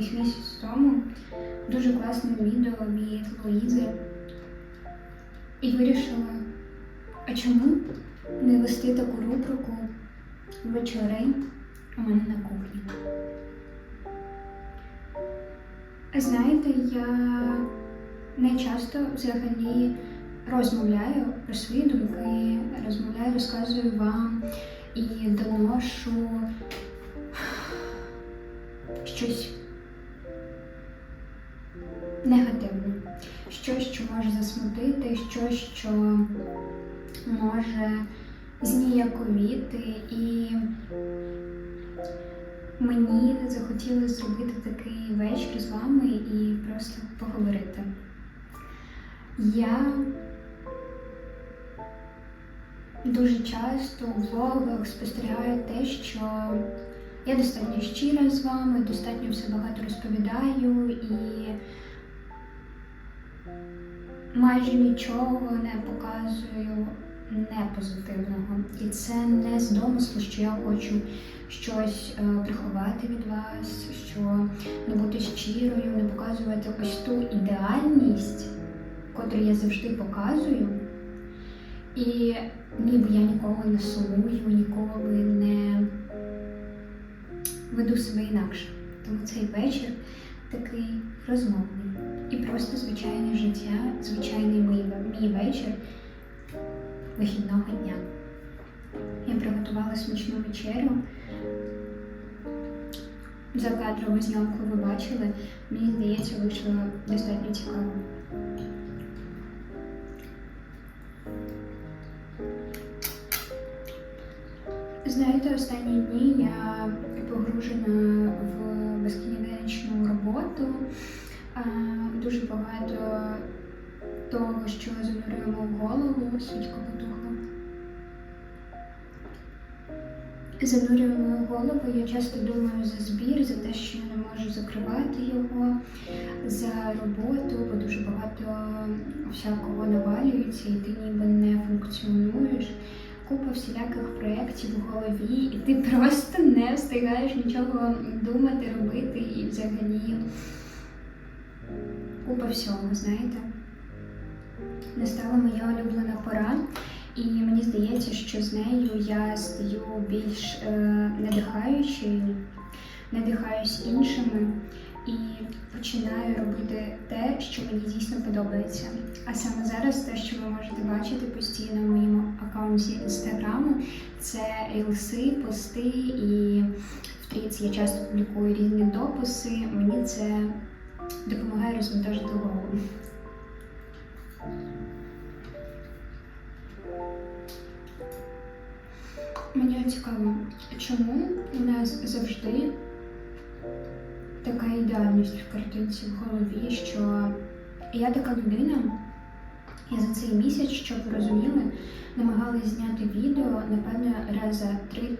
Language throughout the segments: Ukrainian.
десь місяць тому, дуже класним відео від Луїзи. І вирішила, а чому не вести таку рубрику вечори у мене на кухні? Знаєте, я не часто взагалі розмовляю про свої думки, розмовляю, розказую вам і доношу щось негативне, щось, що може засмутити, щось, що може зніяковіти. І мені захотілося зробити такий вечір з вами і просто поговорити. Я дуже часто у влогах спостерігаю те, що я достатньо щира з вами, достатньо все багато розповідаю і майже нічого не показую непозитивного. І це не з домислу, що я хочу щось е, приховати від вас, що не бути щирою, не показувати ось ту ідеальність, котру я завжди показую. І ніби я ніколи не сумую, ніколи не веду себе інакше. Тому цей вечір такий розмовний. І просто звичайне життя, звичайний мій, мій вечір вихідного дня. Я приготувала смачну вечерю. За кадрову зйомку ви бачили, мені здається, вийшло достатньо цікаво. Знаєте, останні дні я погружена в безкінечну роботу. Дуже багато того, що занурюємо в голову, свічку потухла. Занурюємо в голову, я часто думаю за збір, за те, що я не можу закривати його, за роботу, бо дуже багато всякого навалюється, і ти ніби не функціонуєш купа всіляких проєктів у голові, і ти просто не встигаєш нічого думати, робити і взагалі купа всього, знаєте. Настала моя улюблена пора, і мені здається, що з нею я стаю більш е, надихаючою, надихаюсь іншими і починаю робити те, що мені дійсно подобається. А саме зараз те, що ви можете бачити постійно в моєму аккаунті інстаграму, це рілси, пости і в я часто публікую різні дописи. Мені це допомагає розвантажити голову. Мені цікаво, чому у нас завжди така ідеальність в картинці в голові, що я така людина, я за цей місяць, щоб ви розуміли, намагалась зняти відео, напевно, раз за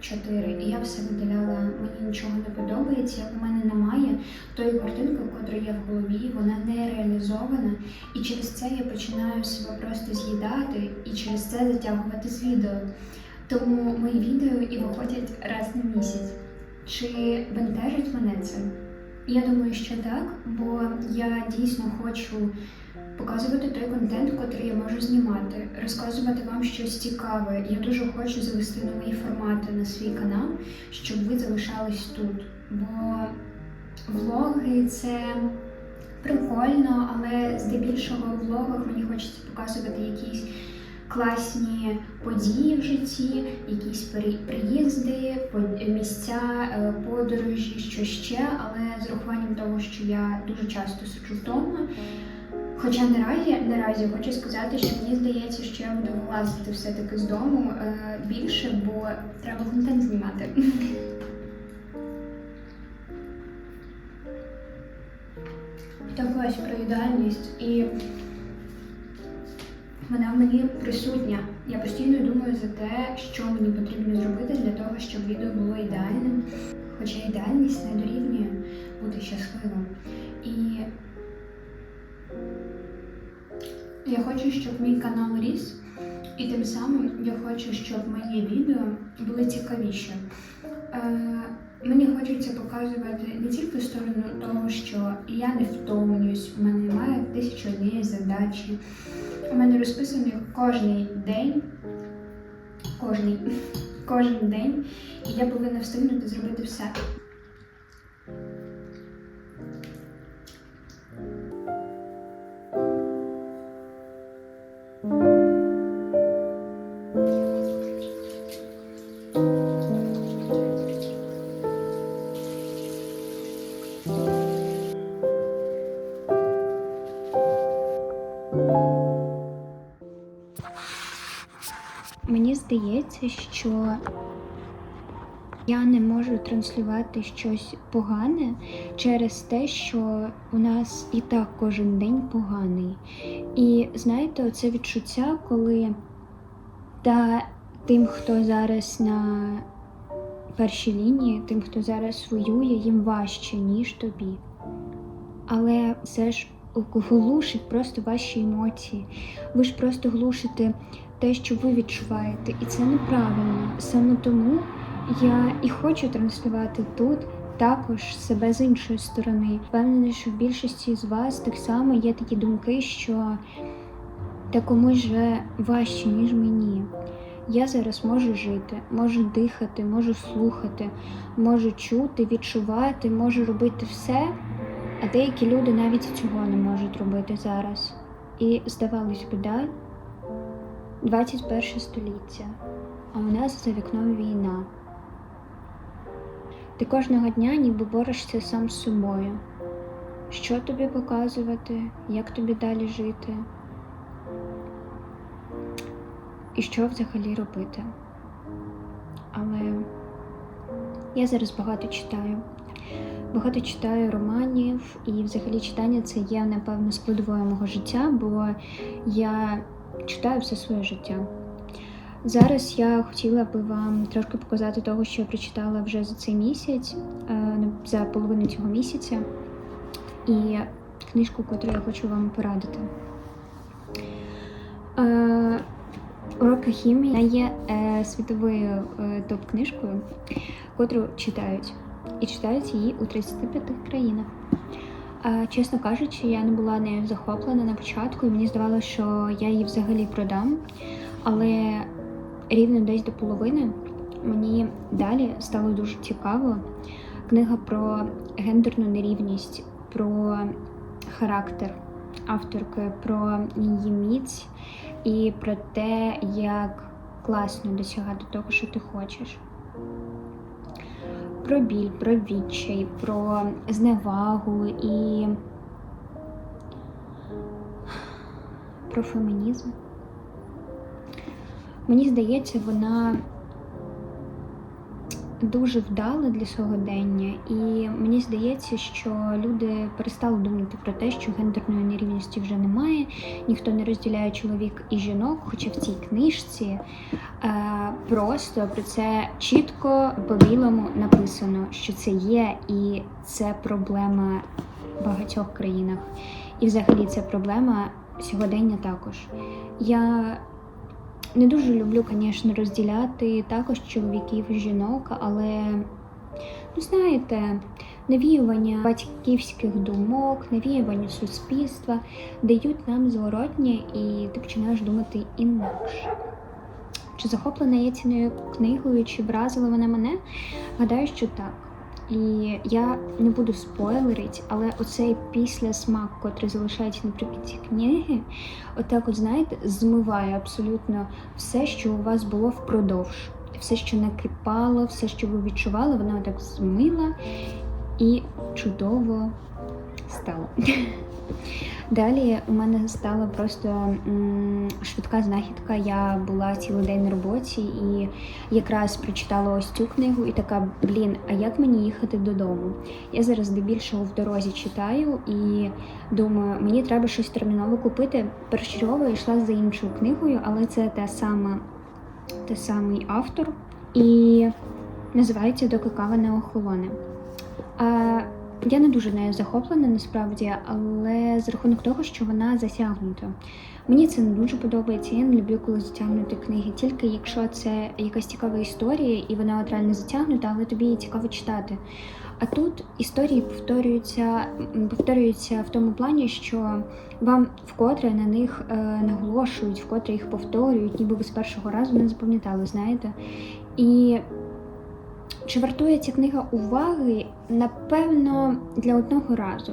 3-4. І я все видаляла, мені нічого не подобається, у мене немає тої картинки, котра є в голові, вона не реалізована. І через це я починаю себе просто з'їдати і через це затягувати з відео. Тому мої відео і виходять раз на місяць. Чи бентежить мене це? Я думаю, що так, бо я дійсно хочу показувати той контент, який я можу знімати, розказувати вам щось цікаве. Я дуже хочу завести нові формати на свій канал, щоб ви залишались тут. Бо влоги це прикольно, але здебільшого в влогах мені хочеться показувати якісь. Класні події в житті, якісь приїзди, місця, е, подорожі, що ще, але з урахуванням того, що я дуже часто сиджу вдома. Хоча наразі наразі хочу сказати, що мені здається, що я буду вилазити все-таки з дому е, більше, бо треба контент знімати. Так ось про ідеальність і вона в мені присутня. Я постійно думаю за те, що мені потрібно зробити для того, щоб відео було ідеальним. Хоча ідеальність не дорівнює я хочу, щоб мій канал ріс, І тим самим я хочу, щоб мої відео були цікавіші. Е, мені хочеться показувати не тільки сторону того, що я не втомлююсь, в мене немає тисячі однієї задачі. У мене розписаний кожний день, кожний, кожен день, і я повинна встигнути зробити все. Здається, що я не можу транслювати щось погане через те, що у нас і так кожен день поганий. І знаєте, це відчуття, коли та тим, хто зараз на першій лінії, тим, хто зараз воює, їм важче, ніж тобі. Але це ж глушить просто ваші емоції. Ви ж просто глушите те, що ви відчуваєте, і це неправильно. Саме тому я і хочу транслювати тут також себе з іншої сторони. Впевнена, що в більшості з вас так само є такі думки, що та комусь же важче, ніж мені. Я зараз можу жити, можу дихати, можу слухати, можу чути, відчувати, можу робити все, а деякі люди навіть цього не можуть робити зараз. І здавалось би, да, 21 століття, а у нас за вікном війна. Ти кожного дня ніби борешся сам з собою. Що тобі показувати, як тобі далі жити? І що взагалі робити? Але я зараз багато читаю. Багато читаю романів, і взагалі читання це є, напевно, складовою мого життя, бо я читаю все своє життя. Зараз я хотіла би вам трошки показати того, що я прочитала вже за цей місяць, е, за половину цього місяця, і книжку, яку я хочу вам порадити. Е, Уроки хімії є е, світовою топ-книжкою, котру читають. І читають її у 35 країнах. Чесно кажучи, я не була нею захоплена на початку, і мені здавалося, що я її взагалі продам. Але рівно десь до половини мені далі стало дуже цікаво. Книга про гендерну нерівність, про характер авторки, про її міць і про те, як класно досягати того, що ти хочеш. Про біль, про відчай, про зневагу і про фемінізм. Мені здається, вона дуже вдала для сьогодення, і мені здається, що люди перестали думати про те, що гендерної нерівності вже немає, ніхто не розділяє чоловік і жінок, хоча в цій книжці е, просто про це чітко по-білому написано, що це є, і це проблема в багатьох країнах. І взагалі це проблема сьогодення також. Я не дуже люблю, звісно, розділяти також чоловіків і жінок, але, ну знаєте, навіювання батьківських думок, навіювання суспільства дають нам зворотнє, і ти починаєш думати інакше. Чи захоплена я ціною книгою, чи вразила вона мене? Гадаю, що так. І я не буду спойлерити, але оцей післясмак, котрий залишається наприкінці книги, отак, от знаєте, змиває абсолютно все, що у вас було впродовж. Все, що накипало, все, що ви відчували, вона так змила і чудово стало. Далі у мене стала просто швидка знахідка. Я була цілий день на роботі і якраз прочитала ось цю книгу, і така, блін, а як мені їхати додому? Я зараз здебільшого в дорозі читаю і думаю, мені треба щось терміново купити. Першочергово йшла за іншою книгою, але це те саме, те самий автор, і називається Доки кава не охолоне. Я не дуже нею захоплена насправді, але за рахунок того, що вона засягнута. Мені це не дуже подобається. Я не люблю, коли затягнуті книги, тільки якщо це якась цікава історія і вона от реально затягнута, але тобі її цікаво читати. А тут історії повторюються, повторюються в тому плані, що вам вкотре на них е, наголошують, вкотре їх повторюють, ніби ви з першого разу не запам'ятали, знаєте. І чи вартує ця книга уваги? Напевно, для одного разу.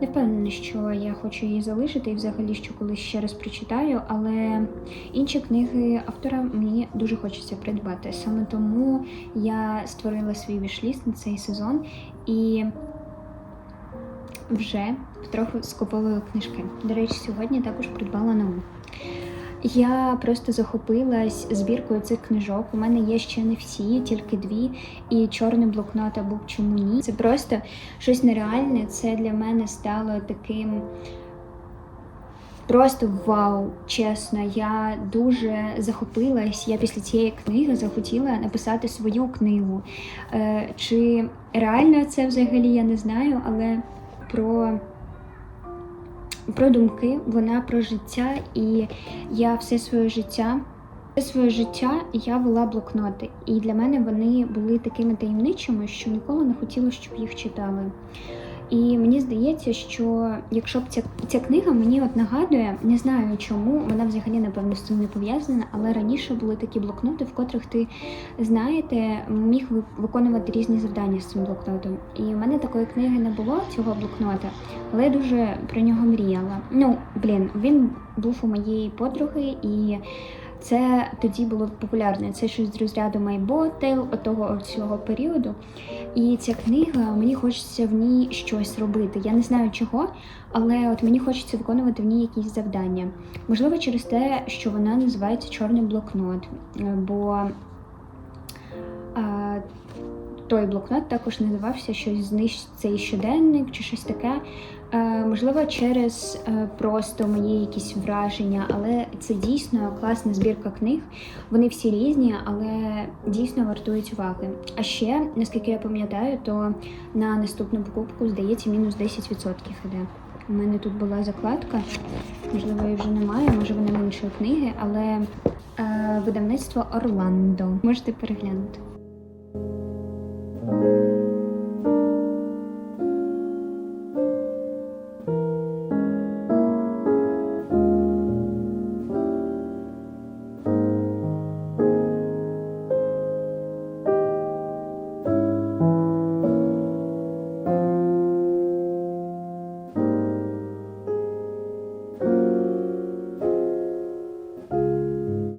Не впевнена, що я хочу її залишити і взагалі що колись ще раз прочитаю, але інші книги автора мені дуже хочеться придбати. Саме тому я створила свій вішліст на цей сезон і вже потроху скуповую книжки. До речі, сьогодні також придбала нову. Я просто захопилась збіркою цих книжок. У мене є ще не всі, тільки дві, і чорний блокнот або чому ні. Це просто щось нереальне. Це для мене стало таким. Просто вау, чесно, я дуже захопилась. Я після цієї книги захотіла написати свою книгу. Е, чи реально це взагалі я не знаю, але про про думки, вона про життя, і я все своє життя, все своє життя я вела блокноти. І для мене вони були такими таємничими, що ніколи не хотіла, щоб їх читали. І мені здається, що якщо б ця, ця книга мені от нагадує, не знаю чому, вона взагалі напевно з цим не пов'язана, але раніше були такі блокноти, в котрих ти знаєте, міг ви- виконувати різні завдання з цим блокнотом. І в мене такої книги не було цього блокнота, але я дуже про нього мріяла. Ну, блін, він був у моєї подруги і. Це тоді було популярне. Це щось з розряду майботел, отого цього періоду. І ця книга, мені хочеться в ній щось робити. Я не знаю чого, але от мені хочеться виконувати в ній якісь завдання. Можливо, через те, що вона називається Чорний блокнот. Бо той блокнот також називався щось знищ цей щоденник чи щось таке. Е, можливо, через е, просто мої якісь враження, але це дійсно класна збірка книг. Вони всі різні, але дійсно вартують уваги. А ще, наскільки я пам'ятаю, то на наступну покупку здається мінус 10% іде. У мене тут була закладка, можливо, її вже немає, може вона в іншої книги, але е, видавництво Орландо. Можете переглянути.